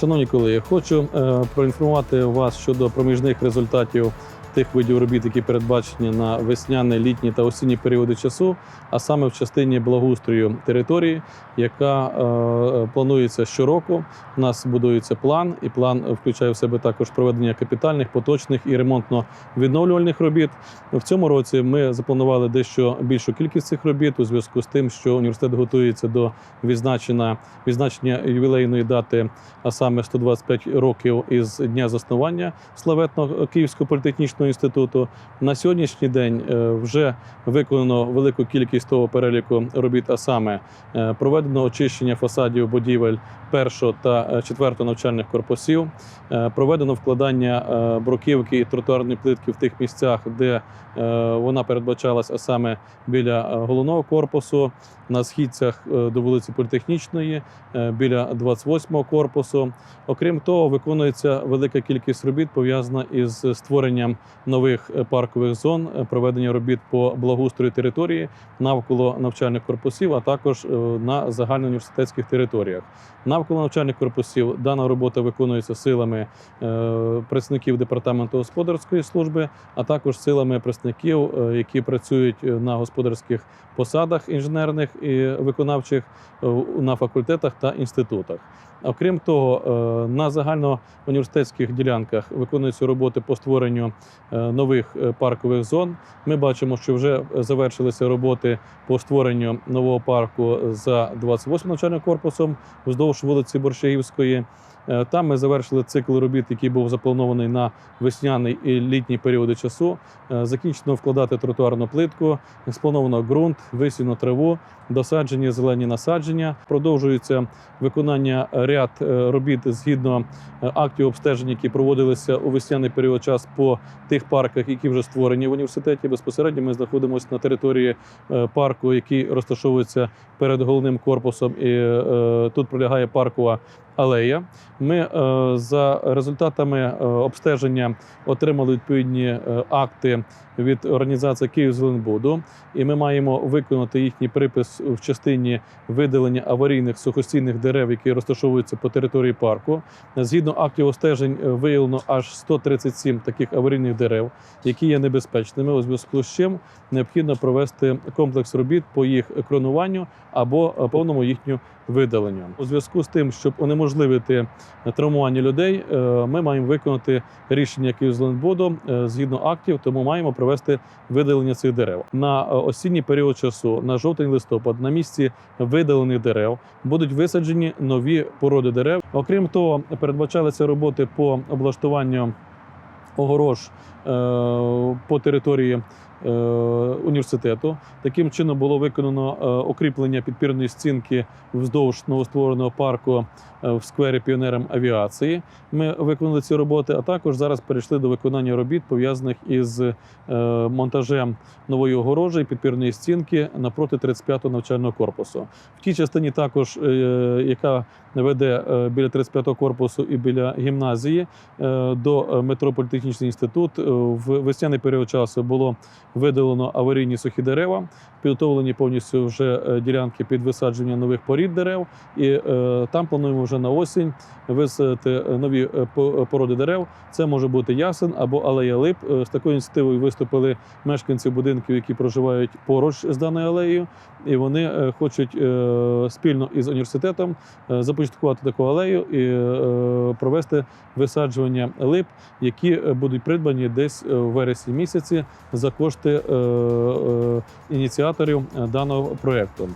Шановні колеги, хочу е, проінформувати вас щодо проміжних результатів тих видів робіт, які передбачені на весняний, літній та осінні періоди часу, а саме в частині благоустрою території, яка е, планується щороку. У нас будується план, і план включає в себе також проведення капітальних, поточних і ремонтно-відновлювальних робіт. В цьому році ми запланували дещо більшу кількість цих робіт у зв'язку з тим, що університет готується до відзначення, відзначення ювілейної дати, а саме 125 років із дня заснування славетного Київського політехнічного інституту. На сьогоднішній день е, вже виконано велику кількість того переліку робіт, а саме е, проведено очищення фасадів будівель першого та е, четвертого навчальних корпусів, проведено вкладання бруківки і тротуарної плитки в тих місцях, де вона передбачалась, а саме біля головного корпусу, на східцях до вулиці Політехнічної, біля 28-го корпусу. Окрім того, виконується велика кількість робіт пов'язана із створенням нових е, паркових зон, е, проведення робіт по благоустрою території навколо навчальних корпусів, а також е, на загальноуніверситетських територіях. Навколо навчальних корпусів дана робота виконується силами працівників департаменту господарської служби, а також силами працівників, які працюють на господарських посадах інженерних і виконавчих на факультетах та інститутах. Окрім того, на загальноуніверситетських ділянках виконуються роботи по створенню нових е, паркових зон. Ми бачимо, що вже завершилися роботи по створенню нового парку за 28 навчальним корпусом вздовж вулиці Борщаївської. Е, Там ми завершили цикл робіт, який був запланований на весняний і літній періоди часу. Е, Закінчено вкладати тротуарну плитку, сплановано ґрунт, висіно траву, досаджені зелені насадження. Продовжується виконання ряд е, робіт згідно е, актів обстежень, які проводилися у весняний період час по тих парках, які вже створені в університеті. Безпосередньо ми знаходимося на території е, парку, який розташовується перед головним корпусом, і е, тут пролягає паркова алея. Ми е, за результатами е, обстеження отримали відповідні е, акти від організації Київзеленбуду, і ми маємо виконати їхній припис в частині видалення аварійних сухостійних дерев, які розташовуються по території парку. Згідно актів обстежень виявлено аж 137 таких аварійних дерев, які є небезпечними. У зв'язку з чим необхідно провести комплекс робіт по їх кронуванню або повному їхню видаленню. У зв'язку з тим, щоб унеможливити травмування людей, е, ми маємо виконати рішення Київзеленбуду е, згідно актів, тому маємо провести видалення цих дерев на е, осінній період часу, на жовтень листопад, на місці видалених дерев будуть висаджені нові породи дерев. Окрім того, передбачалися роботи по облаштуванню огорож е, по території е, університету. Таким чином було виконано е, укріплення підпірної стінки вздовж новоствореного парку е, в сквері піонерам авіації. Ми виконали ці роботи, а також зараз перейшли до виконання робіт, пов'язаних із е, монтажем нової огорожі і підпірної стінки напроти 35-го навчального корпусу. В тій частині також, е, яка веде е, біля 35-го корпусу і біля гімназії е, до е, метро інститут. В весняний період часу було видалено аварійні сухі дерева, підготовлені повністю вже е, ділянки під висадження нових порід дерев. І е, там плануємо вже на осінь висадити е, нові породи дерев. Це може бути ясен або алея лип. З такою ініціативою виступили мешканці будинків, які проживають поруч з даною алеєю, і вони хочуть спільно із університетом започаткувати таку алею і провести висаджування лип, які будуть придбані десь е, в вересні місяці за кошти е, е, ініціаторів даного проєкту.